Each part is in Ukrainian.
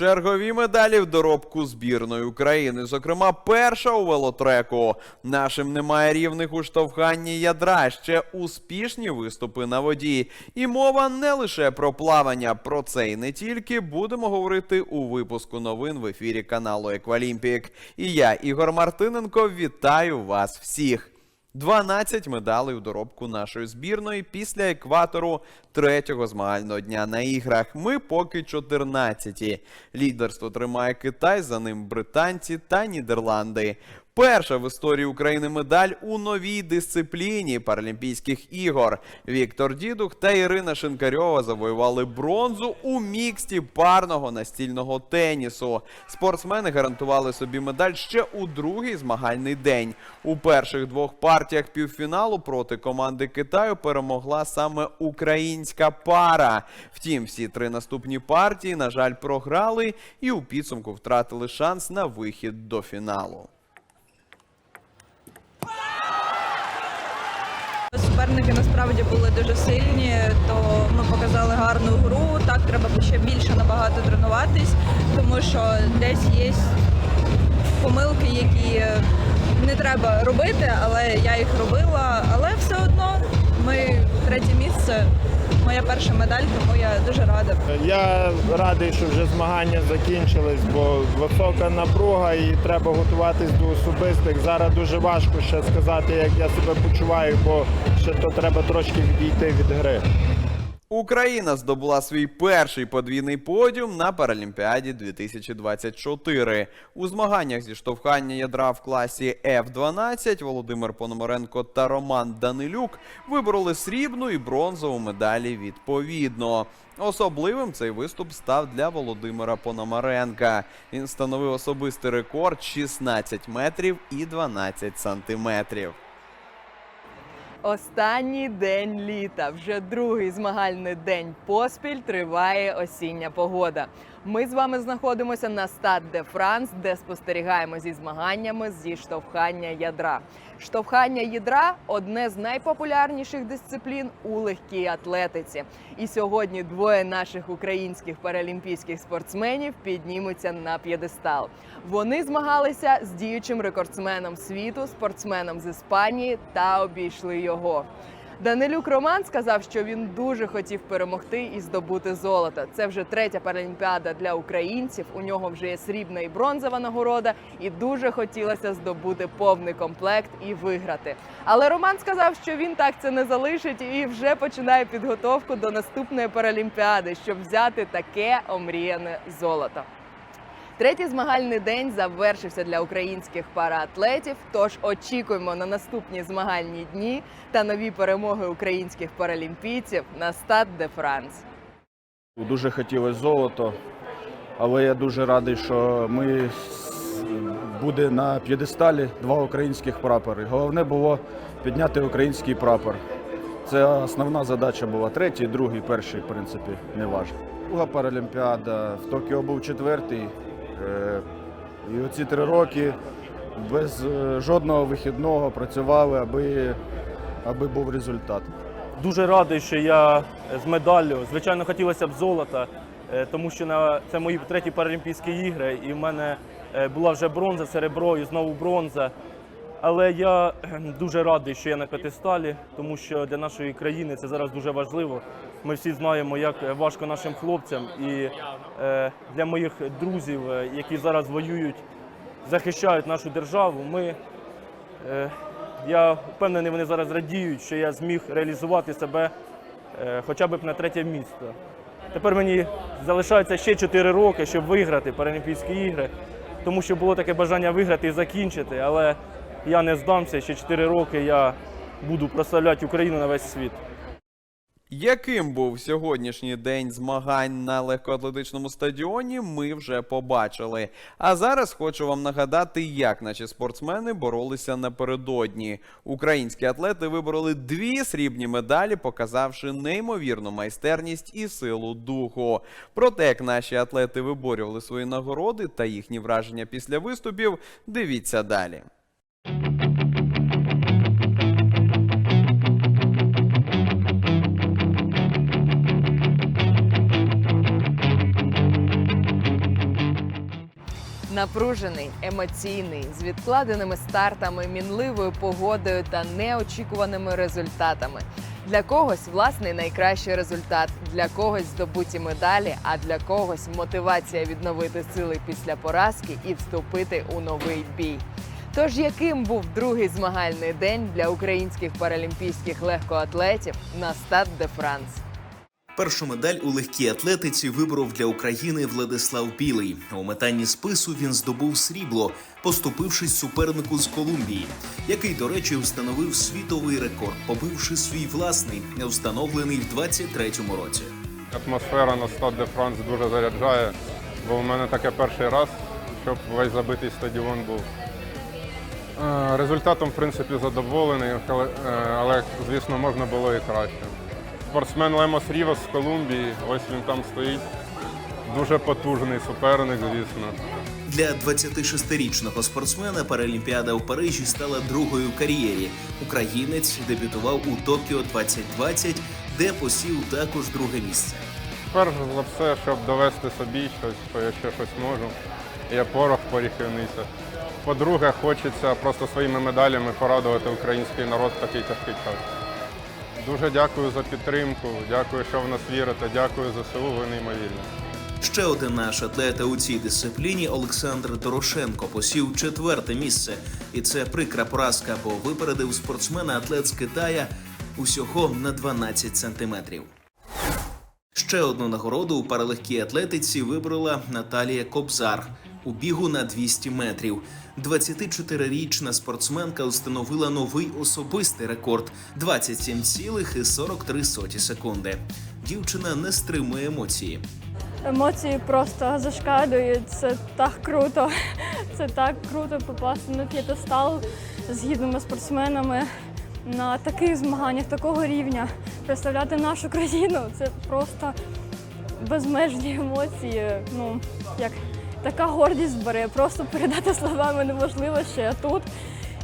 Чергові медалі в доробку збірної України. Зокрема, перша у велотреку. Нашим немає рівних у штовханні ядра. Ще успішні виступи на воді. І мова не лише про плавання. Про це і не тільки будемо говорити у випуску новин в ефірі каналу Еквалімпік. І я, Ігор Мартиненко, вітаю вас всіх. 12 медалей у доробку нашої збірної після екватору третього змагального дня на іграх. Ми поки 14-ті. Лідерство тримає Китай, за ним британці та Нідерланди. Перша в історії України медаль у новій дисципліні Паралімпійських ігор. Віктор Дідух та Ірина Шинкарьова завоювали бронзу у міксті парного настільного тенісу. Спортсмени гарантували собі медаль ще у другий змагальний день. У перших двох партіях півфіналу проти команди Китаю перемогла саме українська пара. Втім, всі три наступні партії, на жаль, програли і у підсумку втратили шанс на вихід до фіналу. Суперники насправді були дуже сильні, то ми показали гарну гру. Так, треба ще більше набагато тренуватись, тому що десь є помилки, які не треба робити, але я їх робила. Але все одно ми третє місце. Моя перша медаль, тому я дуже рада. Я радий, що вже змагання закінчились, бо висока напруга і треба готуватись до особистих. Зараз дуже важко ще сказати, як я себе почуваю, бо ще то треба трошки відійти від гри. Україна здобула свій перший подвійний подіум на Паралімпіаді 2024. У змаганнях зі штовхання ядра в класі F12 Володимир Пономаренко та Роман Данилюк вибороли срібну і бронзову медалі відповідно. Особливим цей виступ став для Володимира Пономаренка. Він встановив особистий рекорд 16 метрів і 12 сантиметрів. Останній день літа, вже другий змагальний день поспіль триває осіння погода. Ми з вами знаходимося на Стад де Франс, де спостерігаємо зі змаганнями зі штовхання ядра. Штовхання ядра одне з найпопулярніших дисциплін у легкій атлетиці. І сьогодні двоє наших українських паралімпійських спортсменів піднімуться на п'єдестал. Вони змагалися з діючим рекордсменом світу, спортсменом з Іспанії та обійшли його. Данилюк Роман сказав, що він дуже хотів перемогти і здобути золото. Це вже третя паралімпіада для українців. У нього вже є срібна і бронзова нагорода, і дуже хотілося здобути повний комплект і виграти. Але Роман сказав, що він так це не залишить і вже починає підготовку до наступної паралімпіади, щоб взяти таке омріяне золото. Третій змагальний день завершився для українських параатлетів. Тож очікуємо на наступні змагальні дні та нові перемоги українських паралімпійців на стад де Франс. Дуже хотілося золото, але я дуже радий, що ми буде на п'єдесталі два українських прапори. Головне було підняти український прапор. Це основна задача була. Третій, другий, перший, в принципі, не важливо. Друга паралімпіада в Токіо був четвертий. Е, І оці три роки без е, жодного вихідного працювали, аби, аби був результат. Дуже радий, що я з медаллю. Звичайно, хотілося б золота, е, тому що на це мої треті Паралімпійські ігри, і в мене була вже бронза, серебро і знову бронза. Але я дуже радий, що я на п'ятисталі, тому що для нашої країни це зараз дуже важливо. Ми всі знаємо, як важко нашим хлопцям, і е, для моїх друзів, е, які зараз воюють, захищають нашу державу. Ми Е, Я впевнений, вони зараз радіють, що я зміг реалізувати себе хоча б на третє місце. Тепер мені залишається ще 4 роки, щоб виграти Паралімпійські ігри, тому що було таке бажання виграти і закінчити, але я не здамся. Ще 4 роки я буду прославляти Україну на весь світ. Яким був сьогоднішній день змагань на легкоатлетичному стадіоні, ми вже побачили. А зараз хочу вам нагадати, як наші спортсмени боролися напередодні. Українські атлети вибороли дві срібні медалі, показавши неймовірну майстерність і силу духу. Про те, як наші атлети виборювали свої нагороди та їхні враження після виступів, дивіться далі. Напружений, емоційний, з відкладеними стартами, мінливою погодою та неочікуваними результатами. Для когось власний найкращий результат, для когось здобуті медалі, а для когось мотивація відновити сили після поразки і вступити у новий бій. Тож яким був другий змагальний день для українських паралімпійських легкоатлетів на Стад де Франс? Першу медаль у легкій атлетиці виборов для України Владислав Білий. У метанні спису він здобув срібло, поступившись супернику з Колумбії, який, до речі, встановив світовий рекорд, побивши свій власний, встановлений в 23-му році. Атмосфера на стад де Франс дуже заряджає, бо у мене таке перший раз, щоб весь забитий стадіон був. Е, Результатом, в принципі, задоволений, е, але, звісно, можна було і краще. Спортсмен Лемос Рівас з Колумбії, ось він там стоїть. Дуже потужний суперник, звісно. Для 26-річного спортсмена Паралімпіада у Парижі стала другою в кар'єрі. Українець дебютував у Токіо 2020, де посів також друге місце. Перш за все, щоб довести собі щось, що я ще щось можу. Я порох поріхівниця. По-друге, хочеться просто своїми медалями порадувати український народ в такий тяжкий час. Дуже дякую за підтримку, дякую, що в нас вірите, дякую ЗСУ, ви неймовірні. Ще один наш атлета у цій дисципліні Олександр Дорошенко посів четверте місце, і це прикра поразка, бо випередив спортсмена атлет з Китая усього на 12 сантиметрів. Ще одну нагороду у паралегкій атлетиці вибрала Наталія Кобзар у бігу на 200 метрів. 24-річна спортсменка встановила новий особистий рекорд 27,43 секунди. Дівчина не стримує емоції. Емоції просто зашкалюють. Це так круто. Це так круто попасти на п'єдестал з гідними спортсменами на таких змаганнях, такого рівня. Представляти нашу країну це просто безмежні емоції. Ну, як така гордість бере. Просто передати словами неможливо, що я тут.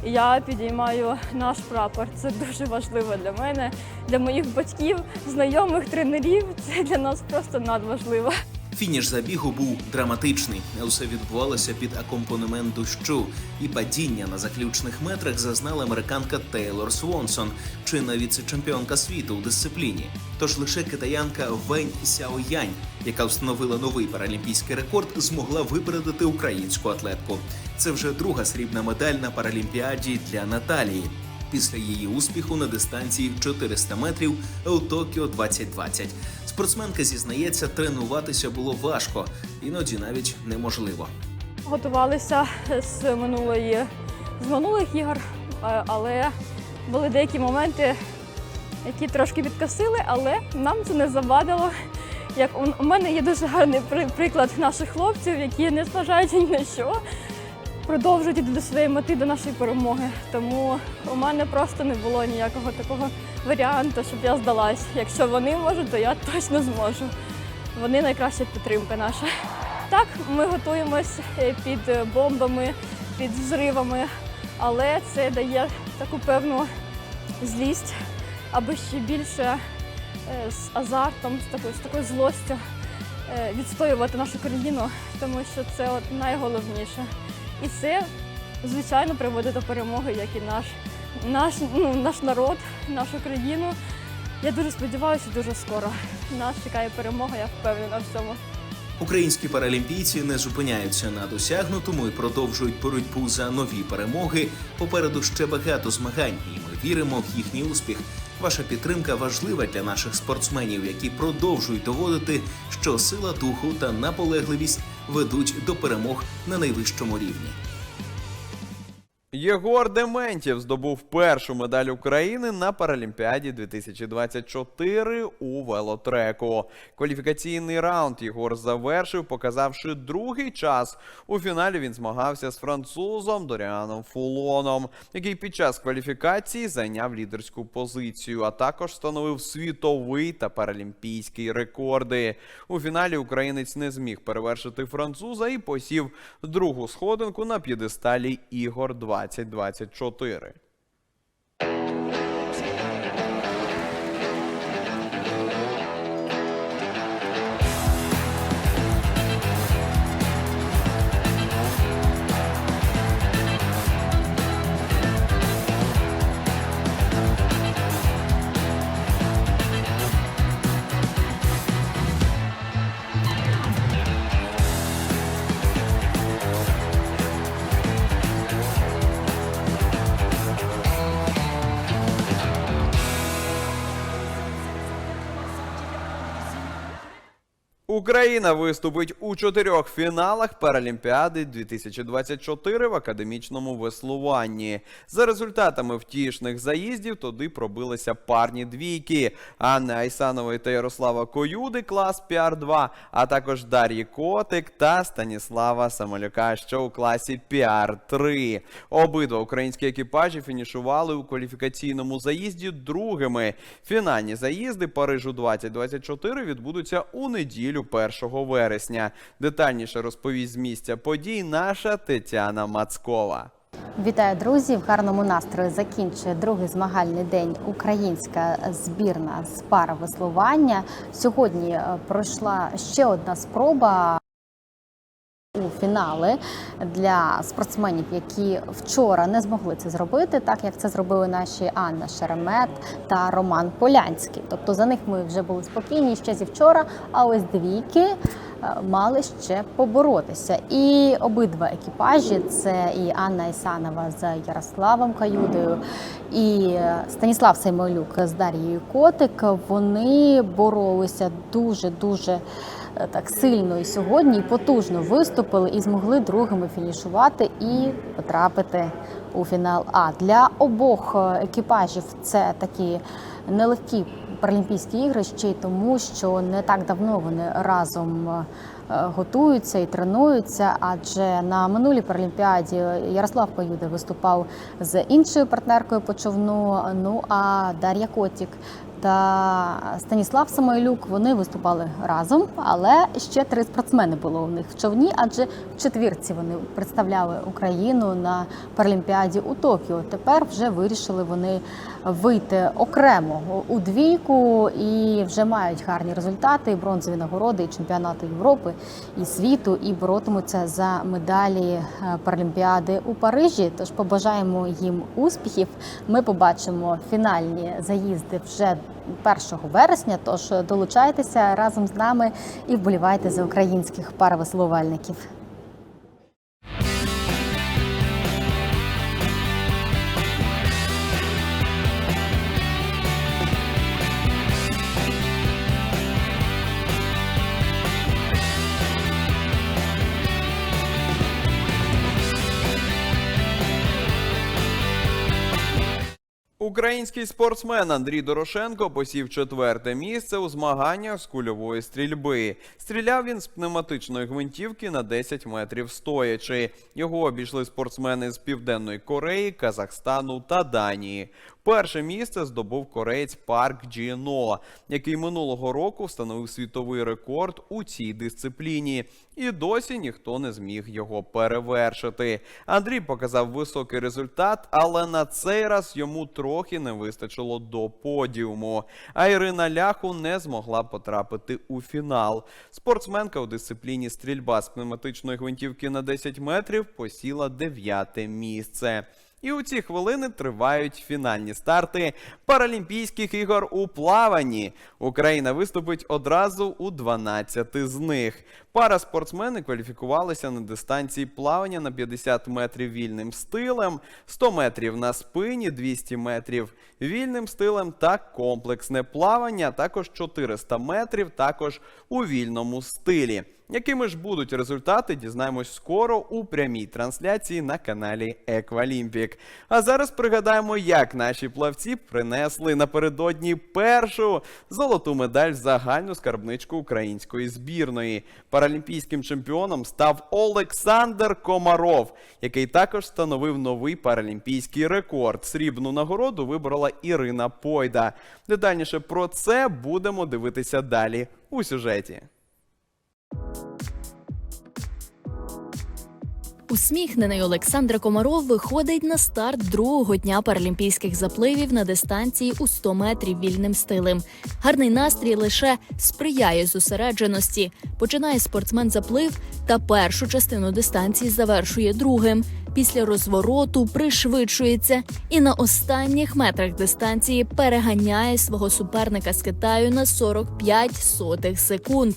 Я підіймаю наш прапор. Це дуже важливо для мене, для моїх батьків, знайомих, тренерів. Це для нас просто надважливо. Фініш забігу був драматичний. Усе відбувалося під акомпанемент дощу, і падіння на заключних метрах зазнала американка Тейлор Свонсон, чинна віце-чемпіонка світу у дисципліні. Тож лише китаянка Вень Сяоянь, яка встановила новий паралімпійський рекорд, змогла випередити українську атлетку. Це вже друга срібна медаль на паралімпіаді для Наталії. Після її успіху на дистанції в 400 метрів у Токіо 2020. Спортсменка зізнається, тренуватися було важко, іноді навіть неможливо. Готувалися з минулої з минулих ігор, е, але були деякі моменти, які трошки підкосили, але нам це не завадило. Як у- мене є дуже гарний приклад наших хлопців, які не зважаючи ні на що, продовжують іти до своєї мети, до нашої перемоги. Тому у мене просто не було ніякого такого варіанту, щоб я здалась. Якщо вони можуть, то я точно зможу. Вони найкраща підтримка наша. Так, ми готуємось е, під е, бомбами, під взривами, але це дає таку певну злість, аби ще більше е, з азартом, з такою, з такою злостю відстоювати нашу країну, тому що це от найголовніше. І це, звичайно, приводить до перемоги, як і наш, наш, ну, наш народ, нашу країну. Я дуже сподіваюся, дуже скоро нас чекає перемога, я впевнена в цьому. Українські паралімпійці не зупиняються на досягнутому і продовжують боротьбу за нові перемоги. Попереду ще багато змагань, і ми віримо в їхній успіх. Ваша підтримка важлива для наших спортсменів, які продовжують доводити, що сила духу та наполегливість ведуть до перемог на найвищому рівні. Єгор Дементєв здобув першу медаль України на Паралімпіаді 2024 у велотреку. Кваліфікаційний раунд Єгор завершив, показавши другий час. У фіналі він змагався з французом Доріаном Фулоном, який під час кваліфікації зайняв лідерську позицію, а також встановив світовий та паралімпійський рекорди. У фіналі українець не зміг перевершити француза і посів другу сходинку на п'єдесталі ігор 2024. Україна виступить у чотирьох фіналах Паралімпіади 2024 в академічному веслуванні. За результатами втішних заїздів туди пробилися парні двійки Анни Айсанової та Ярослава Коюди, клас PR2, а також Дар'ї Котик та Станіслава Самолюка, що у класі PR3. Обидва українські екіпажі фінішували у кваліфікаційному заїзді другими. Фінальні заїзди Парижу 2024 відбудуться у неділю 1 вересня. Детальніше розповість з місця подій наша Тетяна Мацкова. Вітаю, друзі! В гарному настрої закінчує другий змагальний день українська збірна з паравеслування. Сьогодні е, пройшла ще одна спроба у фінали для спортсменів, які вчора не змогли це зробити, так як це зробили наші Анна Шеремет та Роман Полянський. Тобто за них ми вже були спокійні ще зі вчора, а ось двійки е, мали ще поборотися. І обидва екіпажі це і Анна Ісанова з Ярославом Каюдою, і Станіслав Сеймолюк з Дар'єю Котик. Вони боролися дуже дуже так сильно і сьогодні і потужно виступили і змогли другими фінішувати і потрапити у фінал. А для обох е, екіпажів це такі нелегкі Паралімпійські ігри ще й тому, що не так давно вони разом е, готуються і тренуються. Адже на минулій паралімпіаді Ярослав Паюда виступав з іншою партнеркою по човну. Ну а Дар'я Котік та Станіслав Самойлюк вони виступали разом, але ще три спортсмени було у них в човні, адже в четвірці вони представляли Україну на Паралімпіаді у Токіо. Тепер вже вирішили вони вийти окремо у двійку і вже мають гарні результати, і бронзові нагороди, і чемпіонату Європи, і світу, і боротимуться за медалі е, Паралімпіади у Парижі. Тож побажаємо їм успіхів. Ми побачимо фінальні заїзди вже 1 вересня. Тож долучайтеся разом з нами і вболівайте за українських паравеслувальників. Український спортсмен Андрій Дорошенко посів четверте місце у змаганнях з кульової стрільби. Стріляв він з пневматичної гвинтівки на 10 метрів стоячи. Його обійшли спортсмени з Південної Кореї, Казахстану та Данії. Перше місце здобув кореєць Парк Джіно, який минулого року встановив світовий рекорд у цій дисципліні. І досі ніхто не зміг його перевершити. Андрій показав високий результат, але на цей раз йому трохи не вистачило до подіуму. А Ірина Ляху не змогла потрапити у фінал. Спортсменка у дисципліні стрільба з пневматичної гвинтівки на 10 метрів посіла дев'яте місце. І у ці хвилини тривають фінальні старти Паралімпійських ігор у плаванні. Україна виступить одразу у 12 з них. Пара спортсмени кваліфікувалися на дистанції плавання на 50 метрів вільним стилем, 100 метрів на спині, 200 метрів вільним стилем та комплексне плавання, також 400 метрів, також у вільному стилі. Якими ж будуть результати, дізнаємось скоро у прямій трансляції на каналі Еквалімпік. А зараз пригадаємо, як наші плавці принесли напередодні першу золоту медаль загальну скарбничку української збірної. Паралімпійським чемпіоном став Олександр Комаров, який також встановив новий паралімпійський рекорд. Срібну нагороду вибрала Ірина Пойда. Детальніше про це будемо дивитися далі у сюжеті. Усміхнений Олександр Комаров виходить на старт другого дня паралімпійських запливів на дистанції у 100 метрів вільним стилем. Гарний настрій лише сприяє зосередженості. Починає спортсмен заплив та першу частину дистанції завершує другим. Після розвороту пришвидшується і на останніх метрах дистанції переганяє свого суперника з Китаю на 45 сотих секунд.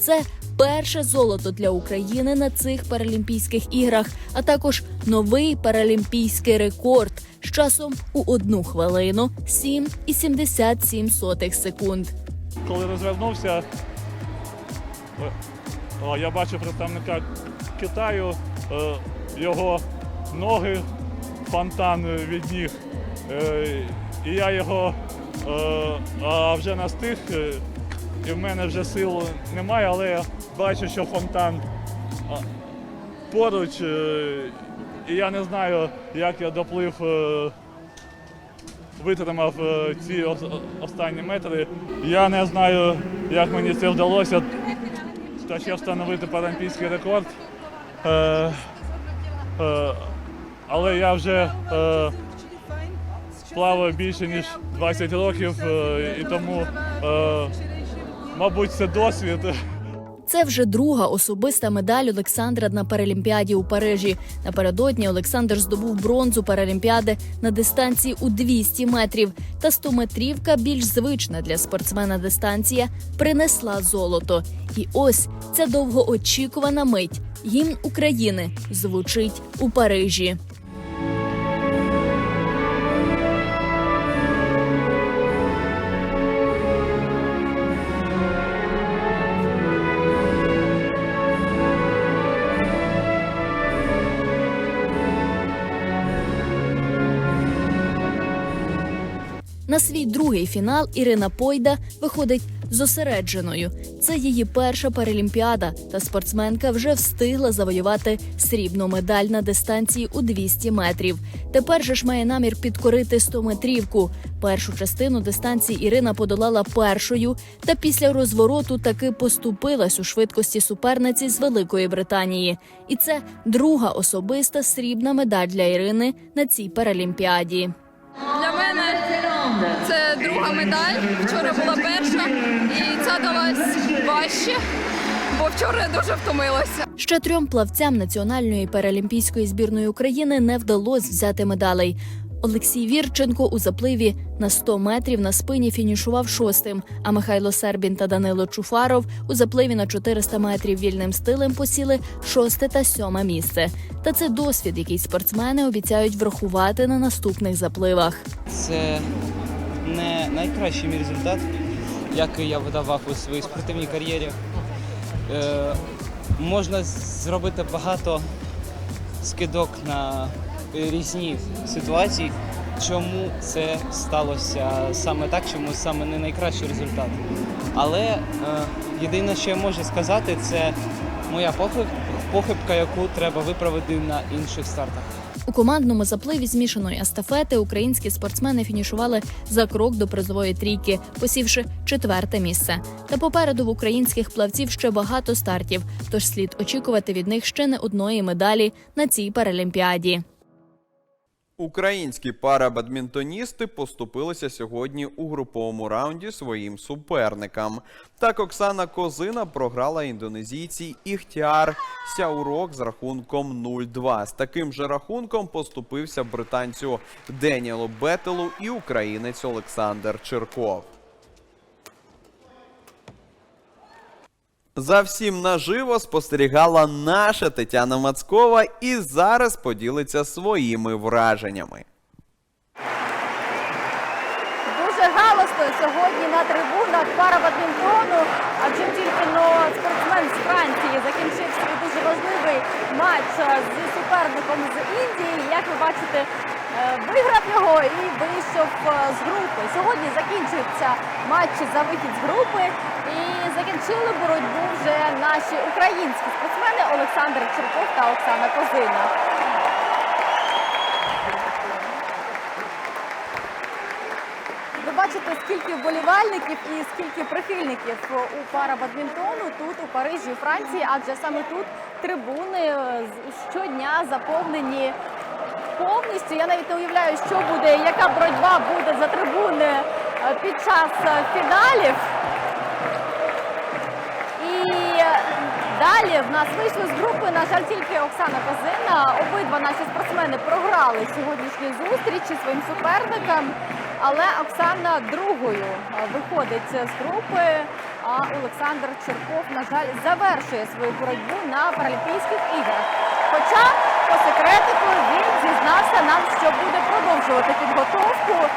Це перше золото для України на цих паралімпійських іграх, а також новий паралімпійський рекорд з часом у одну хвилину 7,77 сотих секунд. Коли розвернувся, О, Я бачу представника Китаю, е, його ноги, фонтан від ніг. Е, І я його е, а вже настиг, е, і в мене вже сил немає, але я бачу, що фонтан поруч, е, і я не знаю, як я доплив, е, витримав е, ці останні метри. Я не знаю, як мені це вдалося та ще встановити паралімпійський рекорд. Але я вже е, плаваю більше ніж 20 років, і тому, мабуть, це досвід. Це вже друга особиста медаль Олександра на Паралімпіаді у Парижі. Напередодні Олександр здобув бронзу Паралімпіади на дистанції у 200 метрів. Та 100-метрівка, більш звична для спортсмена дистанція, принесла золото. І ось ця довгоочікувана мить. Гімн України звучить у Парижі. На свій другий фінал Ірина Пойда виходить зосередженою. Це її перша паралімпіада, та спортсменка вже встигла завоювати срібну медаль на дистанції у 200 метрів. Тепер же ж має намір підкорити 100-метрівку. Першу частину дистанції Ірина подолала першою, та після розвороту таки поступилась у швидкості суперниці з Великої Британії. І це друга особиста срібна медаль для Ірини на цій паралімпіаді. Це друга медаль. Вчора була перша, і ця далась важче, бо вчора я дуже втомилася. Ще трьом плавцям національної паралімпійської збірної України не вдалося взяти медалей. Олексій Вірченко у запливі на 100 метрів на спині фінішував шостим. А Михайло Сербін та Данило Чуфаров у запливі на 400 метрів вільним стилем посіли шосте та сьоме місце. Та це досвід, який спортсмени обіцяють врахувати на наступних запливах. Це не найкращий мій результат, який я видавав у своїй спортивній кар'єрі. Е, можна зробити багато скидок на різні ситуації, чому це сталося саме так, чому саме не найкращий результат. Але е, єдине, що я можу сказати, це моя похибка, яку треба виправити на інших стартах. У командному запливі змішаної естафети українські спортсмени фінішували за крок до призової трійки, посівши четверте місце. Та попереду в українських плавців ще багато стартів, тож слід очікувати від них ще не одної медалі на цій паралімпіаді. Українські парабадмінтоністи поступилися сьогодні у груповому раунді своїм суперникам. Так Оксана Козина програла індонезійці Іхтіар Сяурок з рахунком 0-2. З таким же рахунком поступився британцю Деніелу Бетелу і українець Олександр Черков. За всім наживо спостерігала наша Тетяна Мацкова і зараз поділиться своїми враженнями. Дуже галосно сьогодні на трибунах парабадмінтону, адже тільки но спортсмен з Франції закінчив свій дуже важливий матч зі суперником з Індії. Як ви бачите, виграв його і вийшов е, з групи. Сьогодні закінчуються матчі за вихід з групи. І закінчили боротьбу вже наші українські спортсмени Олександр Черков та Оксана Козина. Ви бачите, скільки вболівальників і скільки прихильників у парабадмінтону тут у Парижі, у Франції, адже саме тут трибуни е, щодня заповнені повністю. Я навіть не уявляю, що буде, яка боротьба буде за трибуни е, під час е, фіналів. І далі в нас вийшли з групи, на жаль, тільки Оксана Козина. Обидва наші спортсмени програли сьогоднішні зустрічі своїм суперникам. Але Оксана другою е, виходить з групи, а Олександр Черков, на жаль, завершує свою боротьбу на Паралімпійських іграх. Хоча по секретику він зізнав. приєднався нам, що буде продовжувати підготовку.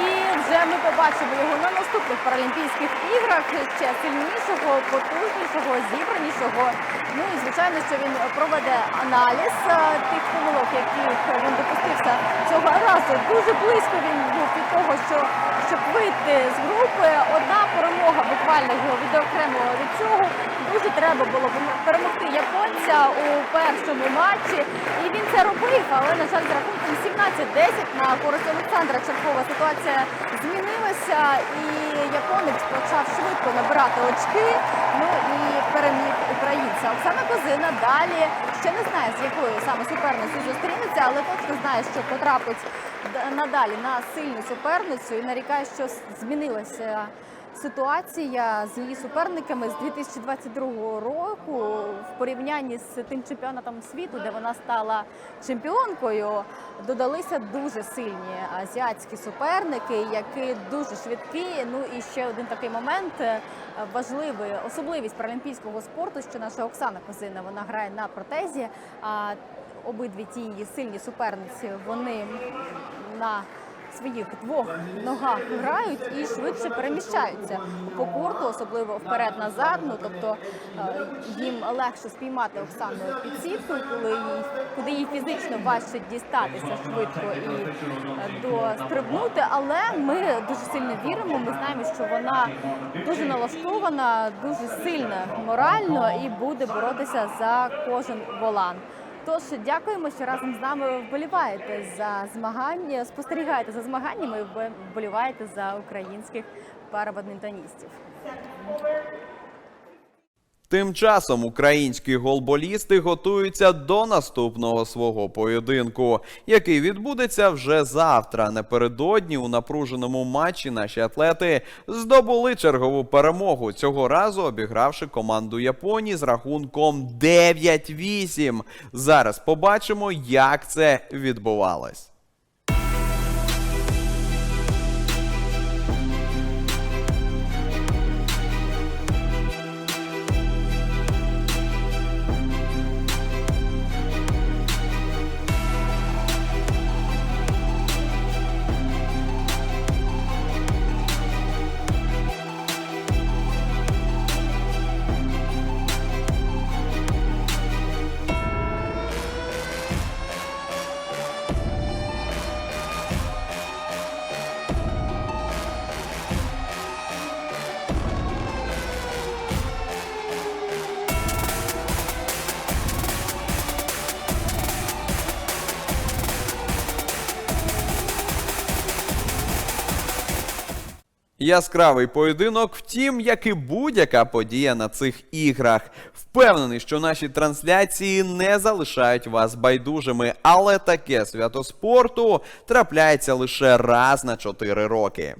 І вже ми побачимо його на наступних Паралімпійських іграх ще сильнішого, потужнішого, зібранішого. Ну і звичайно, що він проведе аналіз е, тих помилок, яких він допустився цього разу. Дуже близько він був від того, що щоб вийти з групи. Одна перемога буквально його відокремила від цього. Дуже треба було перемогти японця у першому матчі. І він це робив, але на жаль, з рахунком 17-10 на користь Олександра Черкова ситуація змінилася, і японець почав швидко набирати очки. Ну і переміг українця. Оксана Козина далі ще не знає, з якою саме суперницею зустрінеться, але точно знає, що потрапить надалі на сильну суперницю і нарікає, що змінилася ситуація з її суперниками з 2022 року в порівнянні з тим чемпіонатом світу, де вона стала чемпіонкою. Додалися дуже сильні азіатські суперники, які дуже швидкі. Ну і ще один такий момент е, важливий особливість паралімпійського спорту, що наша Оксана Козина вона грає на протезі. А обидві ті її сильні суперниці вони на своїх двох ногах грають і швидше переміщаються по корту, особливо вперед-назад. Ну тобто е, їм легше спіймати Оксану під сіткою, коли їй куди їй фізично важче дістатися швидко і е, дострибнути. Але ми дуже сильно віримо. Ми знаємо, що вона дуже налаштована, дуже сильна морально і буде боротися за кожен волан. Тож дякуємо, що разом з нами вболіваєте за змагання, спостерігаєте за змаганнями, і вбо- вболіваєте за українських парабадмінтоністів. Тим часом українські голболісти готуються до наступного свого поєдинку, який відбудеться вже завтра. Напередодні у напруженому матчі наші атлети здобули чергову перемогу. Цього разу обігравши команду Японії з рахунком 9-8. Зараз побачимо, як це відбувалось. Яскравий поєдинок, втім, як і будь-яка подія на цих іграх. Впевнений, що наші трансляції не залишають вас байдужими, але таке свято спорту трапляється лише раз на 4 роки.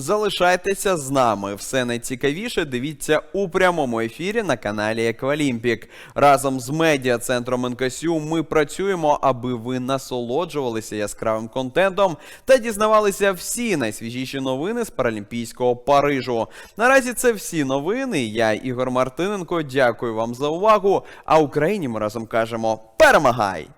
Залишайтеся з нами. Все найцікавіше дивіться у прямому ефірі на каналі Еквалімпік. Разом з медіа центром НКСЮ ми працюємо, аби ви насолоджувалися яскравим контентом та дізнавалися всі найсвіжіші новини з Паралімпійського Парижу. Наразі це всі новини. Я Ігор Мартиненко. Дякую вам за увагу. А Україні ми разом кажемо: перемагай!